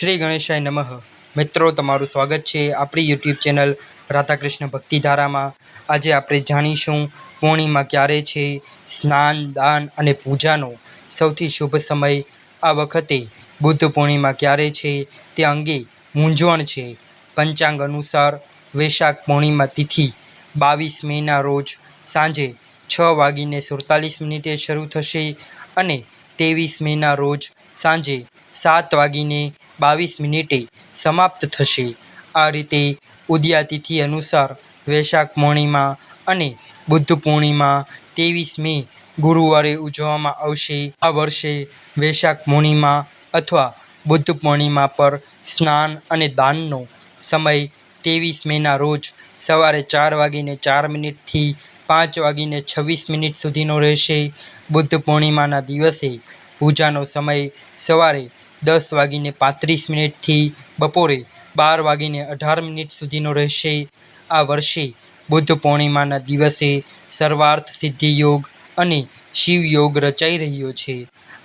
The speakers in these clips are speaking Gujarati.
શ્રી ગણેશાય નમઃ. મિત્રો, તમારું સ્વાગત છે આપણી યુટ્યુબ ચેનલ રાધાકૃષ્ણ ભક્તિધારામાં. આજે આપણે જાણીશું પૂર્ણિમા ક્યારે છે, સ્નાન, દાન અને પૂજાનો સૌથી શુભ સમય. આ વખતે બુદ્ધ પૂર્ણિમા ક્યારે છે, તે અંગે મૂંઝવણ છે. પંચાંગ અનુસાર વૈશાખ પૂર્ણિમા તિથિ બાવીસ મેના રોજ સાંજે છ વાગીને સુડતાલીસ મિનિટે શરૂ થશે અને ત્રેવીસ મેના રોજ સાંજે સાત વાગીને બાવીસ મિનિટે સમાપ્ત થશે. આ રીતે ઉદયા તિથિ અનુસાર વૈશાખ પૂર્ણિમા અને બુદ્ધ પૂર્ણિમા ત્રેવીસ મે ગુરુવારે ઉજવવામાં આવશે. આ વર્ષે વૈશાખ પૂર્ણિમા અથવા બુદ્ધ પૂર્ણિમા પર સ્નાન અને દાનનો સમય ત્રેવીસ મેના રોજ સવારે ચાર વાગીને ચાર મિનિટથી પાંચ વાગીને છવ્વીસ મિનિટ સુધીનો રહેશે. બુદ્ધ પૂર્ણિમાના દિવસે પૂજાનો સમય સવારે દસ વાગીને પાંત્રીસ મિનિટથી બપોરે બાર વાગીને અઢાર મિનિટ સુધીનો રહેશે આ વર્ષે બુદ્ધ પૂર્ણિમાના દિવસે સર્વાર્થ સિદ્ધિ યોગ અને શિવ યોગ રચાઈ રહ્યો છે.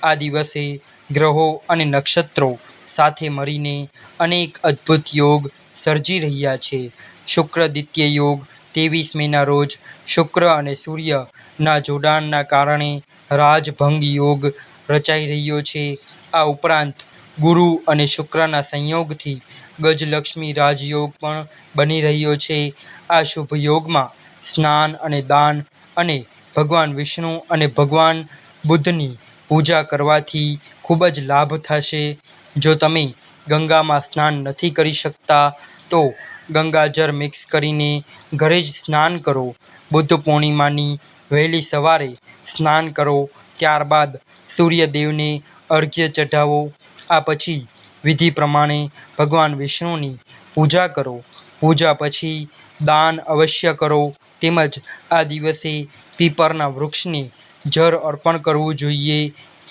આ દિવસે ગ્રહો અને નક્ષત્રો સાથે મળીને અનેક અદ્ભુત યોગ સર્જી રહ્યા છે. શુક્રદિત્ય યોગ ત્રેવીસ મેના રોજ શુક્ર અને સૂર્યના જોડાણના કારણે રાજભંગ યોગ રચાઈ રહ્યો છે. આ ઉપરાંત ગુરુ અને શુક્રના સંયોગથી ગજલક્ષ્મી રાજયોગ પણ બની રહ્યો છે. આ શુભ યોગમાં સ્નાન અને દાન અને ભગવાન વિષ્ણુ અને ભગવાન બુદ્ધની પૂજા કરવાથી ખૂબ જ લાભ થશે. જો તમે ગંગામાં સ્નાન નથી કરી શકતા, તો ગંગાજળ મિક્સ કરીને ઘરે જ સ્નાન કરો. બુદ્ધ પૂર્ણિમાની વહેલી સવારે સ્નાન કરો. ત્યારબાદ સૂર્યદેવને અર્ઘ્ય ચઢાવો. આ પછી વિધિ પ્રમાણે ભગવાન વિષ્ણુની પૂજા કરો. પૂજા પછી દાન અવશ્ય કરો. તેમજ આ દિવસે પીપરના વૃક્ષને જળ અર્પણ કરવું જોઈએ.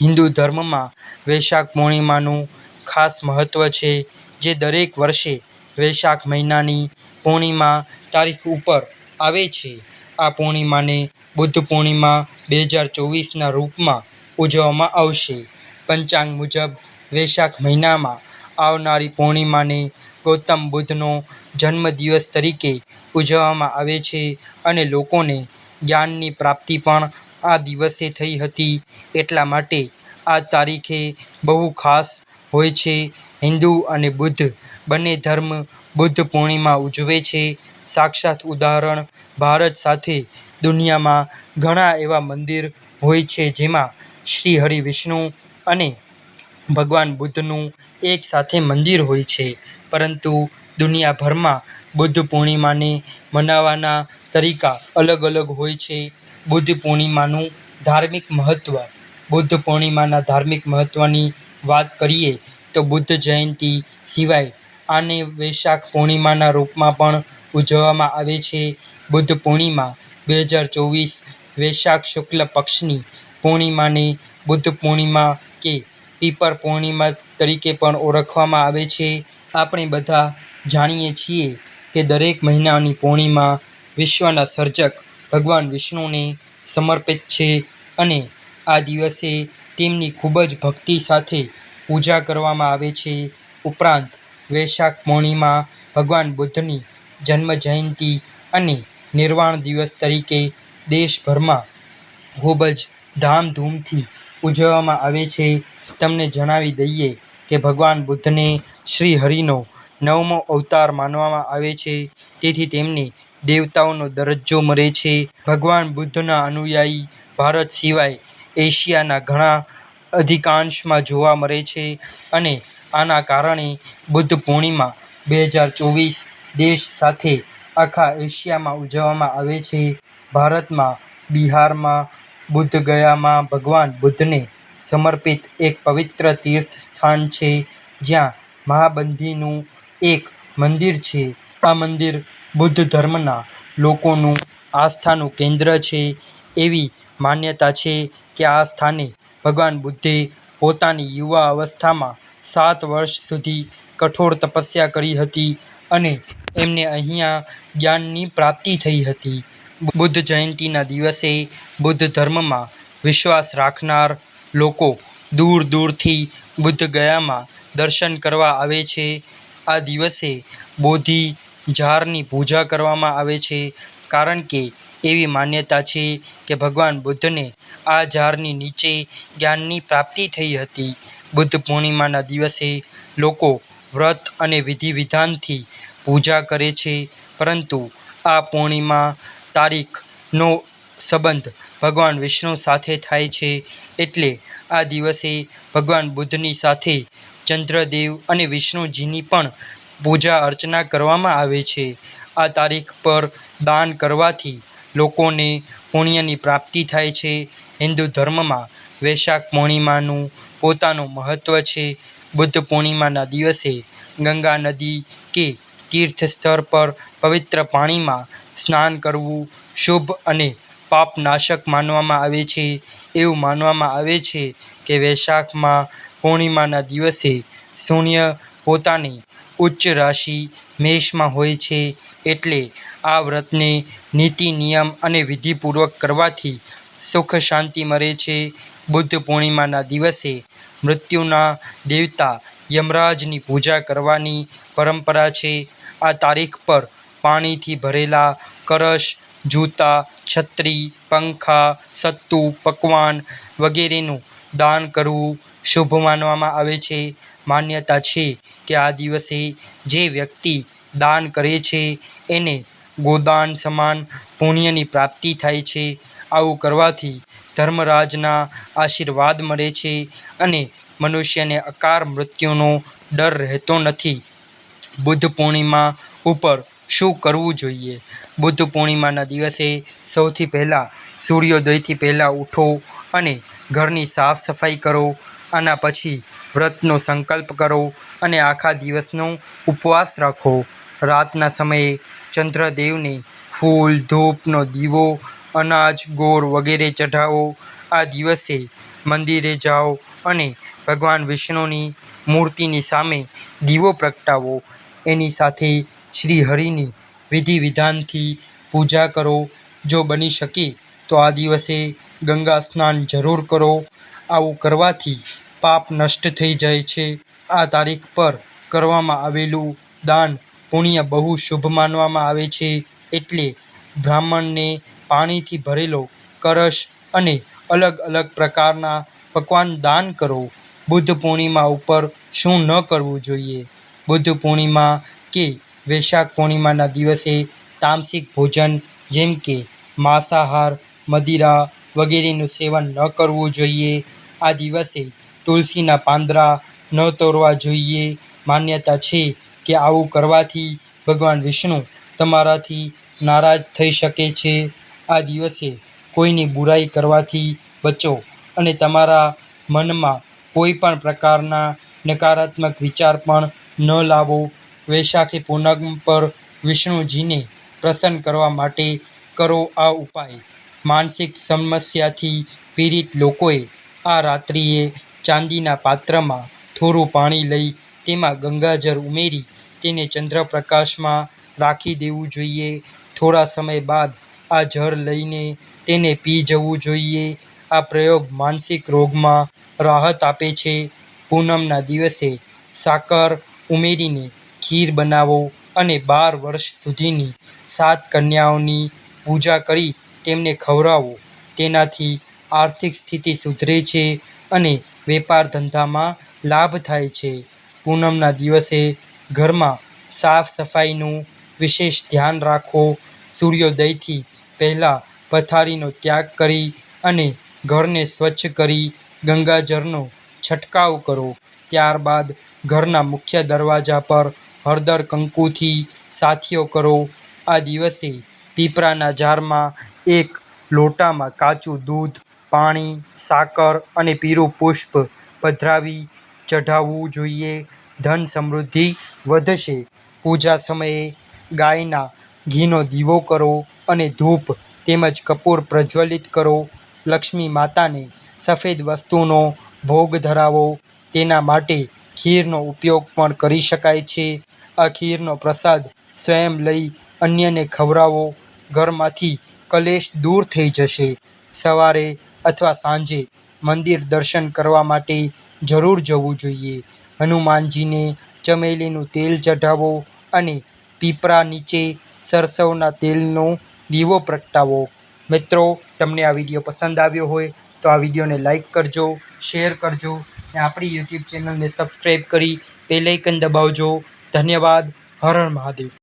હિન્દુ ધર્મમાં વૈશાખ પૂર્ણિમાનું ખાસ મહત્ત્વ છે, જે દરેક વર્ષે વૈશાખ મહિનાની પૂર્ણિમા તારીખ ઉપર આવે છે. આ પૂર્ણિમાને બુદ્ધ પૂર્ણિમા બે હજાર ચોવીસના રૂપમાં ઉજવવામાં આવશે. પંચાંગ મુજબ વૈશાખ મહિનામાં આવનારી પૂર્ણિમાને ગૌતમ બુદ્ધનો જન્મદિવસ તરીકે ઉજવવામાં આવે છે અને લોકોને જ્ઞાનની પ્રાપ્તિ પણ આ દિવસે થઈ હતી. એટલા માટે આ તારીખે બહુ ખાસ હોય છે. હિન્દુ અને બુદ્ધ બંને ધર્મ બુદ્ધ પૂર્ણિમા ઉજવે છે. સાક્ષાત ઉદાહરણ, ભારત સાથે દુનિયામાં ઘણા એવા મંદિર હોય છે જેમાં શ્રી હરિ વિષ્ણુ અને ભગવાન બુદ્ધનું એક સાથે મંદિર હોય છે. પરંતુ દુનિયાભરમાં બુદ્ધ પૂર્ણિમાને મનાવવાના તરીકા અલગ અલગ હોય છે. બુદ્ધ પૂર્ણિમાનું ધાર્મિક મહત્ત્વ બુદ્ધ પૂર્ણિમાના ધાર્મિક મહત્ત્વની વાત કરીએ તો બુદ્ધ જયંતિ સિવાય આને વૈશાખ પૂર્ણિમાના રૂપમાં પણ ઉજવવામાં આવે છે. બુદ્ધ પૂર્ણિમા બે હજાર ચોવીસ વૈશાખ શુક્લ પક્ષની પૂર્ણિમાને બુદ્ધ પૂર્ણિમા કે પીપર પૂર્ણિમા તરીકે પણ ઓળખવામાં આવે છે. આપણે બધા જાણીએ છીએ કે દરેક મહિનાની પૂર્ણિમા વિશ્વના સર્જક ભગવાન વિષ્ણુને સમર્પિત છે અને આ દિવસે તેમની ખૂબ જ ભક્તિ સાથે પૂજા કરવામાં આવે છે. ઉપરાંત વૈશાખ પૂર્ણિમા ભગવાન બુદ્ધની જન્મ જયંતિ અને નિર્વાણ દિવસ તરીકે દેશભરમાં ખૂબ જ ધામધૂમથી ઉજવવામાં આવે છે. તમને જણાવી દઈએ કે ભગવાન બુદ્ધને શ્રી હરિનો નવમો અવતાર માનવામાં આવે છે. તેથી તેમને દેવતાઓનો દરજ્જો મળે છે. ભગવાન બુદ્ધના અનુયાયી ભારત સિવાય એશિયાના ઘણા અધિકાંશમાં જોવા મળે છે અને આના કારણે બુદ્ધ પૂર્ણિમા બે હજાર ચોવીસ દેશ સાથે આખા એશિયામાં ઉજવવામાં આવે છે. ભારતમાં, બિહારમાં, બુદ્ધ ગયામાં ભગવાન બુદ્ધને સમર્પિત એક પવિત્ર તીર્થ સ્થાન છે, જ્યાં મહાબંધીનું એક મંદિર છે. આ મંદિર બુદ્ધ ધર્મના લોકોનું આસ્થાનું કેન્દ્ર છે. એવી માન્યતા છે કે આ સ્થાને ભગવાન બુદ્ધે પોતાની યુવા અવસ્થામાં સાત વર્ષ સુધી કઠોર તપસ્યા કરી હતી અને એમને અહીંયા જ્ઞાનની પ્રાપ્તિ થઈ હતી. બુદ્ધ જયંતિના દિવસે બુદ્ધ ધર્મમાં વિશ્વાસ રાખનાર લોકો દૂર દૂરથી બુદ્ધ ગયામાં દર્શન કરવા આવે છે. આ દિવસે બોધિ ઝાડની પૂજા કરવામાં આવે છે કારણ કે એવી માન્યતા છે કે ભગવાન બુદ્ધને આ ઝાડની નીચે જ્ઞાનની પ્રાપ્તિ થઈ હતી. બુદ્ધ પૂર્ણિમાના દિવસે લોકો વ્રત અને વિધિ વિધાનથી પૂજા કરે છે. પરંતુ આ પૂર્ણિમા તારીખ નો સંબંધ ભગવાન વિષ્ણુ સાથે થાય છે એટલે આ દિવસે ભગવાન બુદ્ધની સાથે ચંદ્રદેવ અને વિષ્ણુજીની પણ પૂજા અર્ચના કરવામાં આવે છે. આ તારીખ પર દાન કરવાથી લોકોને પુણ્યની પ્રાપ્તિ થાય છે. હિન્દુ ધર્મમાં વૈશાખ પૂર્ણિમાનું પોતાનું મહત્ત્વ છે. બુદ્ધ પૂર્ણિમાના દિવસે ગંગા નદી કે તીર્થ સ્થળ પર પવિત્ર પાણીમાં સ્નાન કરવું શુભ અને પાપનાશક માનવામાં આવે છે, એવું માનવામાં આવે છે કે વૈશાખમાં પૂર્ણિમાના દિવસે શૂન્ય પોતાની ઉચ્ચ રાશિ મેષમાં હોય છે એટલે આ વ્રતને નીતિ, નિયમ અને વિધિપૂર્વક કરવાથી સુખ શાંતિ મળે છે. બુદ્ધ પૂર્ણિમાના દિવસે મૃત્યુના દેવતા યમરાજની પૂજા કરવાની પરંપરા છે. આ તારીખ પર પાણીથી ભરેલા કળશ જૂતા, છત્રી, પંખા, સત્તુ, પકવાન વગેરેનું દાન કરવું શુભ માનવામાં આવે છે. માન્યતા છે કે આ દિવસે જે વ્યક્તિ દાન કરે છે એને ગોદાન સમાન પુણ્યની પ્રાપ્તિ થાય છે. આવું કરવાથી ધર્મરાજના આશીર્વાદ મળે છે અને મનુષ્યને અકાળ મૃત્યુનો ડર રહેતો નથી. બુદ્ધ પૂર્ણિમા ઉપર શું કરવું જોઈએ? બુદ્ધ પૂર્ણિમાના દિવસે સૌથી પહેલાં સૂર્યોદયથી પહેલાં ઉઠો અને ઘરની સાફ સફાઈ કરો. આના પછી વ્રતનો સંકલ્પ કરો અને આખા દિવસનો ઉપવાસ રાખો. રાતના સમયે ચંદ્રદેવને ફૂલ, ધૂપનો દીવો, અનાજ, ગોળ વગેરે ચઢાવો. આ દિવસે મંદિરે જાઓ અને ભગવાન વિષ્ણુની મૂર્તિની સામે દીવો પ્રગટાવો. એની સાથે શ્રી હરિની વિધિ વિધાનથી પૂજા કરો. જો બની શકે તો આ દિવસે ગંગા સ્નાન જરૂર કરો. આવું કરવાથી પાપ નષ્ટ થઈ જાય છે. આ તારીખ પર કરવામાં આવેલું દાન પુણ્ય બહુ શુભ માનવામાં આવે છે. એટલે બ્રાહ્મણને પાણીથી ભરેલો કરશ અને અલગ અલગ પ્રકારના પકવાન દાન કરો. બુદ્ધ પૂર્ણિમા ઉપર શું ન કરવું જોઈએ? બુદ્ધ પૂર્ણિમા કે વૈશાખ પૂર્ણિમાના દિવસે તામસિક ભોજન જેમ કે માંસાહાર, મદિરા વગેરેનું સેવન ન કરવું જોઈએ. આ દિવસે તુલસીના પાંદડા ન તોડવા જોઈએ. માન્યતા છે કે આવું કરવાથી ભગવાન વિષ્ણુ તમારાથી નારાજ થઈ શકે છે. આ દિવસે કોઈની બુરાઈ કરવાથી બચો અને તમારા મનમાં કોઈ પણ પ્રકારના નકારાત્મક વિચાર પણ ન લાવો. વૈશાખી પૂનમ પર વિષ્ણુજીને પ્રસન્ન કરવા માટે કરો આ ઉપાય. માનસિક સમસ્યાથી પીડિત લોકોએ આ રાત્રિએ ચાંદીના પાત્રમાં થોડું પાણી લઈ તેમાં ગંગાજળ ઉમેરી તેને ચંદ્રપ્રકાશમાં રાખી દેવું જોઈએ. થોડા સમય બાદ આ જળ લઈને તેને પી જવું જોઈએ. આ પ્રયોગ માનસિક રોગમાં રાહત આપે છે. પૂનમના દિવસે સાકર ઉમેરીને ખીર બનાવો અને બાર વર્ષ સુધીની સાત કન્યાઓની પૂજા કરી તેમને ખવડાવો. તેનાથી આર્થિક સ્થિતિ સુધરે છે અને વેપાર ધંધામાં લાભ થાય છે. પૂનમના દિવસે ઘરમાં સાફ સફાઈનું વિશેષ ધ્યાન રાખો. સૂર્યોદયથી પહેલાં પથારીનો ત્યાગ કરી અને ઘરને સ્વચ્છ કરી ગંગાજળનો છંટકાવ કરો. ત્યારબાદ ઘરના મુખ્ય દરવાજા પર હળદર, કંકુથી સાથીઓ કરો. આ દિવસે પીપળાના ઝાડમાં એક લોટામાં કાચું દૂધ, પાણી, સાકર અને પીળું પુષ્પ પધરાવી ચઢાવવું જોઈએ. ધન સમૃદ્ધિ વધશે. પૂજા સમયે ગાયના ઘીનો દીવો કરો અને ધૂપ તેમજ કપૂર પ્રજ્વલિત કરો. લક્ષ્મી માતાને સફેદ વસ્તુનો ભોગ ધરાવો. તેના માટે ખીરનો ઉપયોગ પણ કરી શકાય છે. આ ખીરનો પ્રસાદ સ્વયં લઈ અન્યને ખવડાવો. ઘરમાંથી કલેશ દૂર થઈ જશે. સવારે અથવા સાંજે મંદિર દર્શન કરવા માટે જરૂર જવું જોઈએ. હનુમાનજીને ચમેલીનું તેલ ચઢાવો અને પીપળા નીચે સરસવના તેલનો દીવો પ્રગટાવો. મિત્રો, તમને આ વીડિયો પસંદ આવ્યો હોય તો આ વિડીયોને લાઈક કરજો, શેર કરજો અને આપણી યુટ્યુબ ચેનલને સબસ્ક્રાઈબ કરી બેલ દબાવજો. ધન્યવાદ. હર હર મહાદેવ.